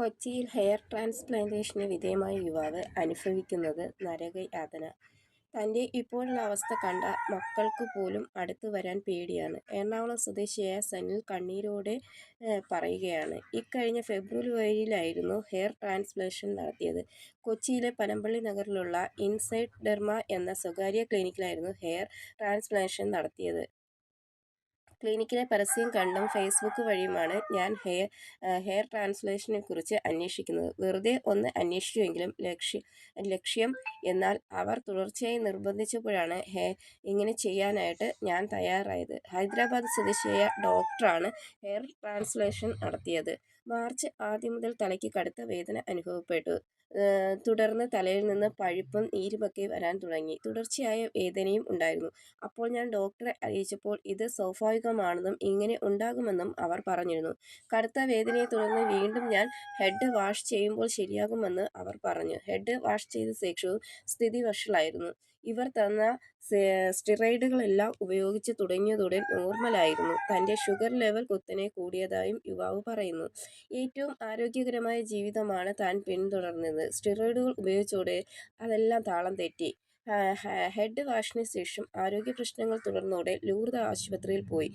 കൊച്ചിയിൽ ഹെയർ ട്രാൻസ്പ്ലാന്റേഷന് വിധേയമായ യുവാവ് അനുഭവിക്കുന്നത് നരകയാതന. തന്റെ ഇപ്പോഴുള്ള അവസ്ഥ കണ്ട മക്കൾക്ക് പോലും അടുത്ത് വരാൻ പേടിയാണ്. എറണാകുളം സ്വദേശിയായ സനിൽ കണ്ണീരോടെ പറയുകയാണ്. ഇക്കഴിഞ്ഞ ഫെബ്രുവരിയിലായിരുന്നു ഹെയർ ട്രാൻസ്പ്ലേഷൻ നടത്തിയത്. കൊച്ചിയിലെ പനമ്പള്ളി നഗറിലുള്ള ഇൻസൈഡ് ഡെർമ എന്ന സ്വകാര്യ ക്ലിനിക്കിലായിരുന്നു ഹെയർ ട്രാൻസ്പ്ലേഷൻ നടത്തിയത്. ക്ലിനിക്കിലെ പരസ്യം കണ്ടും ഫേസ്ബുക്ക് വഴിയുമാണ് ഞാൻ ഹെയർ ഹെയർ ട്രാൻസ്ലേഷനെ കുറിച്ച് അന്വേഷിക്കുന്നത്. വെറുതെ ഒന്ന് അന്വേഷിച്ചുവെങ്കിലും ലക്ഷ്യം. എന്നാൽ അവർ തുടർച്ചയായി നിർബന്ധിച്ചപ്പോഴാണ് ഇങ്ങനെ ചെയ്യാനായിട്ട് ഞാൻ തയ്യാറായത്. ഹൈദരാബാദ് സ്വദേശിയായ ഡോക്ടറാണ് ഹെയർ ട്രാൻസ്ലേഷൻ നടത്തിയത്. മാർച്ച് ആദ്യം മുതൽ തലയ്ക്ക് കടുത്ത വേദന അനുഭവപ്പെട്ടു. തുടർന്ന് തലയിൽ നിന്ന് പഴുപ്പും നീരുമൊക്കെ വരാൻ തുടങ്ങി. തുടർച്ചയായ വേദനയും ഉണ്ടായിരുന്നു. അപ്പോൾ ഞാൻ ഡോക്ടറെ അറിയിച്ചപ്പോൾ ഇത് സ്വാഭാവികമാണെന്നും ഇങ്ങനെ ഉണ്ടാകുമെന്നും അവർ പറഞ്ഞിരുന്നു. കടുത്ത വേദനയെ തുടർന്ന് വീണ്ടും ഞാൻ ഹെഡ് വാഷ് ചെയ്യുമ്പോൾ ശരിയാകുമെന്ന് അവർ പറഞ്ഞു. ഹെഡ് വാഷ് ചെയ്ത ശേഷവും സ്ഥിതി വഷളായിരുന്നു. ഇവർ തന്ന സ്റ്റിറോയിഡുകളെല്ലാം ഉപയോഗിച്ച് തുടങ്ങിയതോടെ നോർമലായിരുന്നു. തന്റെ ഷുഗർ ലെവൽ കുത്തനെ കൂടിയതായും യുവാവ് പറയുന്നു. ഏറ്റവും ആരോഗ്യകരമായ ജീവിതമാണ് താൻ പിന്തുടർന്നത് സ്റ്റിറോയിഡുകൾ ഉപയോഗിച്ചതോടെ അതെല്ലാം താളം തെറ്റി. ഹെഡ് വാഷിന് ശേഷം ആരോഗ്യ പ്രശ്നങ്ങൾ തുടർന്നോടെ ലൂർദ് ആശുപത്രിയിൽ പോയി.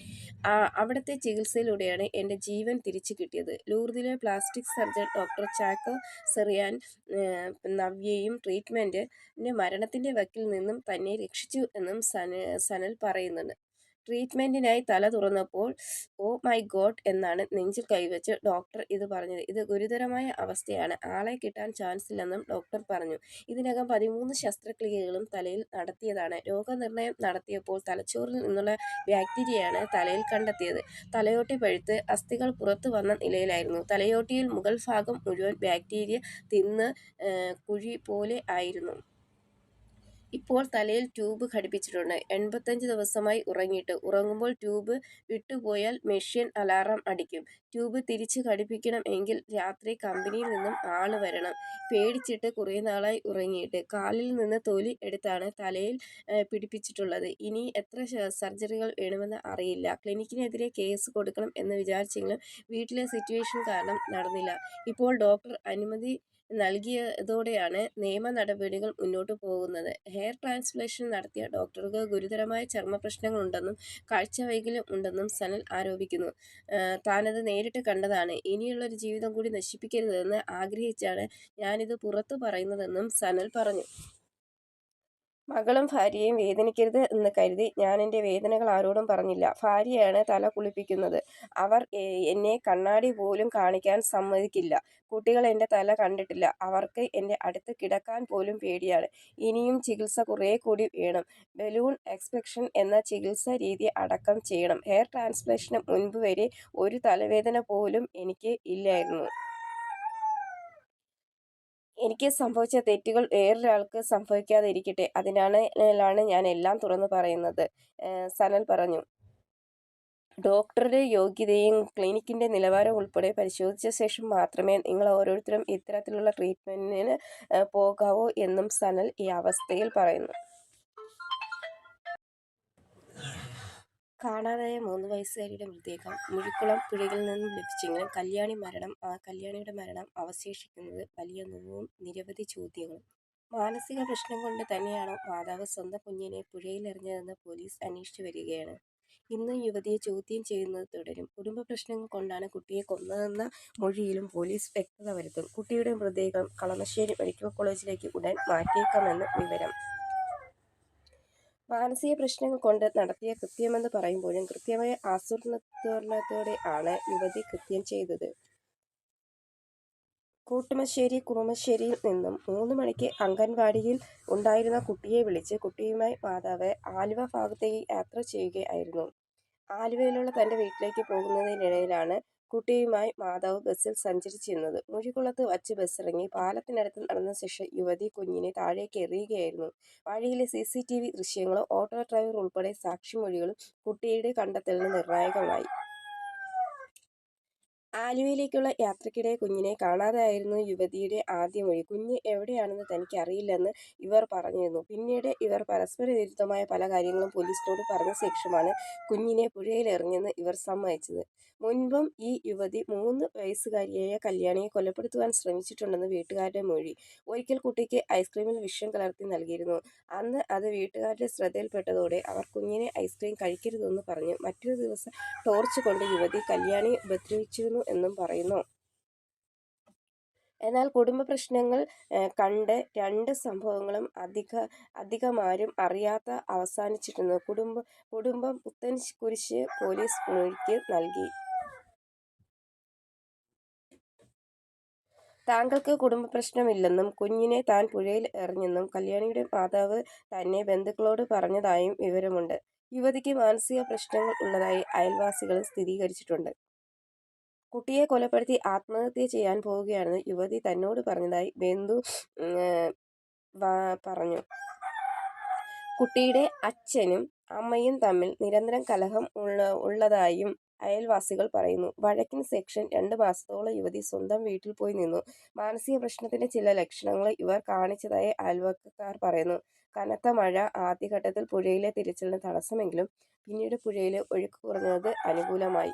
അവിടുത്തെ ചികിത്സയിലൂടെയാണ് എന്റെ ജീവൻ തിരിച്ചു കിട്ടിയത്. ലൂർദിലെ plastic surgeon doctor Chacko Serian നവ്യയും treatment മരണത്തിന്റെ വക്കിൽ നിന്നും തന്നെ രക്ഷിച്ചു എന്നും സനൽ പറയുന്നുണ്ട്. ട്രീറ്റ്മെന്റിനായി തല തുറന്നപ്പോൾ ഓ മൈ ഗോഡ് എന്നാണ് നെഞ്ചിൽ കൈവച്ച് ഡോക്ടർ ഇത് പറഞ്ഞത്. ഇത് ഗുരുതരമായ അവസ്ഥയാണ്. ആളെ കിട്ടാൻ ചാൻസ് ഇല്ലെന്നും ഡോക്ടർ പറഞ്ഞു. ഇതിനകം പതിമൂന്ന് ശസ്ത്രക്രിയകളും തലയിൽ നടത്തിയതാണ്. രോഗനിർണയം നടത്തിയപ്പോൾ തലച്ചോറിൽ നിന്നുള്ള ബാക്ടീരിയയാണ് തലയിൽ കണ്ടെത്തിയത്. തലയോട്ടി പഴുത്ത് അസ്ഥികൾ പുറത്തു വന്ന നിലയിലായിരുന്നു. തലയോട്ടിയിൽ മുകൾഭാഗം മുഴുവൻ ബാക്ടീരിയ തിന്ന് കുഴി പോലെ ആയിരുന്നു. ഇപ്പോൾ തലയിൽ ട്യൂബ് ഘടിപ്പിച്ചിട്ടുണ്ട്. എൺപത്തഞ്ച് ദിവസമായി ഉറങ്ങിയിട്ട്. ഉറങ്ങുമ്പോൾ ട്യൂബ് വിട്ടുപോയാൽ മെഷീൻ അലാറം അടിക്കും. ട്യൂബ് തിരിച്ച് ഘടിപ്പിക്കണം എങ്കിൽ രാത്രി കമ്പനിയിൽ നിന്നും ആൾ വരണം. പേടിച്ചിട്ട് കുറേ നാളായി ഉറങ്ങിയിട്ട്. കാലിൽ നിന്ന് തൊലി എടുത്താണ് തലയിൽ പിടിപ്പിച്ചിട്ടുള്ളത്. ഇനി എത്ര സർജറികൾ വേണമെന്ന് അറിയില്ല. ക്ലിനിക്കിനെതിരെ കേസ് കൊടുക്കണം എന്ന് വിചാരിച്ചെങ്കിലും വീട്ടിലെ സിറ്റുവേഷൻ കാരണം നടന്നില്ല. ഇപ്പോൾ ഡോക്ടർ അനുമതി നൽകിയതോടെയാണ് നിയമ നടപടികൾ മുന്നോട്ട് പോകുന്നത്. ഹെയർ ട്രാൻസ്പ്ലേഷൻ നടത്തിയ ഡോക്ടർക്ക് ഗുരുതരമായ ചർമ്മപ്രശ്നങ്ങളുണ്ടെന്നും കാഴ്ചവൈകല്യം ഉണ്ടെന്നും സനൽ ആരോപിക്കുന്നു. താനത് നേരിട്ട് കണ്ടതാണ്. ഇനിയുള്ളൊരു ജീവിതം കൂടി നശിപ്പിക്കരുതെന്ന് ആഗ്രഹിച്ചാണ് ഞാനിത് പുറത്തു പറയുന്നതെന്നും സനൽ പറഞ്ഞു. മകളും ഭാര്യയും വേദനിക്കരുത് എന്ന് കരുതി ഞാൻ എന്റെ വേദനകൾ ആരോടും പറഞ്ഞില്ല. ഭാര്യയാണ് തല കുളിപ്പിക്കുന്നത്. അവർ എന്നെ കണ്ണാടി പോലും കാണിക്കാൻ സമ്മതിക്കില്ല. കുട്ടികൾ എന്റെ തല കണ്ടിട്ടില്ല. അവർക്ക് എന്റെ അടുത്ത് കിടക്കാൻ പോലും പേടിയാണ്. ഇനിയും ചികിത്സ കുറേ കൂടി വേണം. ബലൂൺ എക്സ്പെക്ഷൻ എന്ന ചികിത്സ രീതി അടക്കം ചെയ്യണം. ഹെയർ ട്രാൻസ്പ്ലേഷന് മുൻപ് വരെ ഒരു തലവേദന പോലും എനിക്ക് ഇല്ലായിരുന്നു. എനിക്ക് സംഭവിച്ച തെറ്റുകൾ വേറൊരാൾക്ക് സംഭവിക്കാതെ ഇരിക്കട്ടെ അതിനാണ് ഞാൻ എല്ലാം തുറന്നു പറയുന്നത്. സനൽ പറഞ്ഞു. ഡോക്ടറുടെ യോഗ്യതയും ക്ലിനിക്കിന്റെ നിലവാരവും ഉൾപ്പെടെ പരിശോധിച്ച ശേഷം മാത്രമേ നിങ്ങൾ ഓരോരുത്തരും ഇത്തരത്തിലുള്ള ട്രീറ്റ്മെന്റിന് പോകാവൂ എന്നും സനൽ ഈ അവസ്ഥയിൽ പറയുന്നു. കാണാതായ മൂന്ന് വയസ്സുകാരിയുടെ മൃതദേഹം മുഴിക്കുളം പുഴയിൽ നിന്നും ലഭിച്ചെങ്കിലും കല്യാണി മരണം ആ കല്യാണിയുടെ മരണം അവശേഷിക്കുന്നത് വലിയ നോവും നിരവധി ചോദ്യങ്ങളും. മാനസിക പ്രശ്നം കൊണ്ട് തന്നെയാണോ മാതാവ് സ്വന്തം കുഞ്ഞിനെ പുഴയിലെറിഞ്ഞതെന്ന് പോലീസ് അന്വേഷിച്ചു വരികയാണ്. ഇന്നും യുവതിയെ ചോദ്യം ചെയ്യുന്നത് തുടരും. കുടുംബ പ്രശ്നങ്ങൾ കൊണ്ടാണ് കുട്ടിയെ കൊന്നതെന്ന മൊഴിയിലും പോലീസ് വ്യക്തത വരുത്തും. കുട്ടിയുടെ മൃതദേഹം കളമശ്ശേരി മെഡിക്കൽ കോളേജിലേക്ക് ഉടൻ മാറ്റിയേക്കാമെന്ന് വിവരം. മാനസിക പ്രശ്നങ്ങൾ കൊണ്ട് നടത്തിയ കൃത്യമെന്ന് പറയുമ്പോഴും കൃത്യമായ ആസൂത്രണത്തോടെ ആണ് യുവതി കൃത്യം ചെയ്തത്. കൂട്ടുമശ്ശേരി കുറുമശ്ശേരിയിൽ നിന്നും മൂന്ന് മണിക്ക് അംഗൻവാടിയിൽ ഉണ്ടായിരുന്ന കുട്ടിയെ വിളിച്ച് കുട്ടിയുമായി മാതാവ് ആലുവ ഭാഗത്തേക്ക് യാത്ര ചെയ്യുകയായിരുന്നു. ആലുവയിലുള്ള തന്റെ വീട്ടിലേക്ക് പോകുന്നതിനിടയിലാണ് കുട്ടിയുമായി മാതാവ് ബസ്സിൽ സഞ്ചരിച്ചിരുന്നത്. മുഴിക്കുളത്ത് വച്ച് ബസ്സിറങ്ങി പാലത്തിനടുത്ത് നടന്ന ശേഷം യുവതി കുഞ്ഞിനെ താഴേക്ക് എറിയുകയായിരുന്നു. വഴിയിലെ സി സി ടി വി ദൃശ്യങ്ങളും ഓട്ടോ ഡ്രൈവർ ഉൾപ്പെടെ സാക്ഷിമൊഴികളും കുട്ടിയുടെ കണ്ടെത്തലിന് നിർണായകമായി. ആലുവയിലേക്കുള്ള യാത്രക്കിടെ കുഞ്ഞിനെ കാണാതായിരുന്നു യുവതിയുടെ ആദ്യ മൊഴി. കുഞ്ഞ് എവിടെയാണെന്ന് തനിക്ക് അറിയില്ലെന്ന് ഇവർ പറഞ്ഞിരുന്നു. പിന്നീട് ഇവർ പരസ്പര വിരുദ്ധമായ പല കാര്യങ്ങളും പോലീസിനോട് പറഞ്ഞ ശേഷമാണ് കുഞ്ഞിനെ പുഴയിലെറിഞ്ഞെന്ന് ഇവർ സമ്മതിച്ചത്. മുൻപും ഈ യുവതി മൂന്ന് വയസ്സുകാരിയായ കല്യാണിയെ കൊലപ്പെടുത്തുവാൻ ശ്രമിച്ചിട്ടുണ്ടെന്ന് വീട്ടുകാരുടെ മൊഴി. ഒരിക്കൽ കുട്ടിക്ക് ഐസ്ക്രീമിൽ വിഷം കലർത്തി നൽകിയിരുന്നു. അന്ന് അത് വീട്ടുകാരുടെ ശ്രദ്ധയിൽപ്പെട്ടതോടെ അവർ കുഞ്ഞിനെ ഐസ്ക്രീം കഴിക്കരുതെന്ന് പറഞ്ഞു മറ്റൊരു ദിവസം ടോർച്ച് കൊണ്ട് യുവതി കല്യാണിയെ ഉപദ്രവിച്ചിരുന്നു എന്നും പറയുന്നു. എന്നാൽ കുടുംബ പ്രശ്നങ്ങൾ കണ്ട് രണ്ട് സംഭവങ്ങളും അധിക അധികമാരും അറിയാത്ത അവസാനിച്ചിരുന്നു. കുടുംബ കുടുംബം പുത്തൻ കുരിശ് പോലീസ് മൊഴിക്ക് നൽകി. താങ്കൾക്ക് കുടുംബ പ്രശ്നമില്ലെന്നും കുഞ്ഞിനെ താൻ പുഴയിൽ എറിഞ്ഞെന്നും കല്യാണിയുടെ മാതാവ് തന്നെ ബന്ധുക്കളോട് പറഞ്ഞതായും വിവരമുണ്ട്. യുവതിക്ക് മാനസിക പ്രശ്നങ്ങൾ ഉള്ളതായി അയൽവാസികൾ സ്ഥിരീകരിച്ചിട്ടുണ്ട്. കുട്ടിയെ കൊലപ്പെടുത്തി ആത്മഹത്യ ചെയ്യാൻ പോവുകയാണെന്ന് യുവതി തന്നോട് പറഞ്ഞതായി ബന്ധു പറഞ്ഞു. കുട്ടിയുടെ അച്ഛനും അമ്മയും തമ്മിൽ നിരന്തരം കലഹം ഉള്ളതായും അയൽവാസികൾ പറയുന്നു. വഴക്കിന് സെക്ഷൻ രണ്ട് മാസത്തോളം യുവതി സ്വന്തം വീട്ടിൽ പോയി നിന്നു. മാനസിക പ്രശ്നത്തിന്റെ ചില ലക്ഷണങ്ങൾ ഇവർ കാണിച്ചതായി അയൽവക്കക്കാർ പറയുന്നു. കനത്ത മഴ ആദ്യഘട്ടത്തിൽ പുഴയിലെ തിരച്ചിലിന് തടസ്സമെങ്കിലും പിന്നീട് പുഴയിലെ ഒഴുക്ക് കുറഞ്ഞത് അനുകൂലമായി.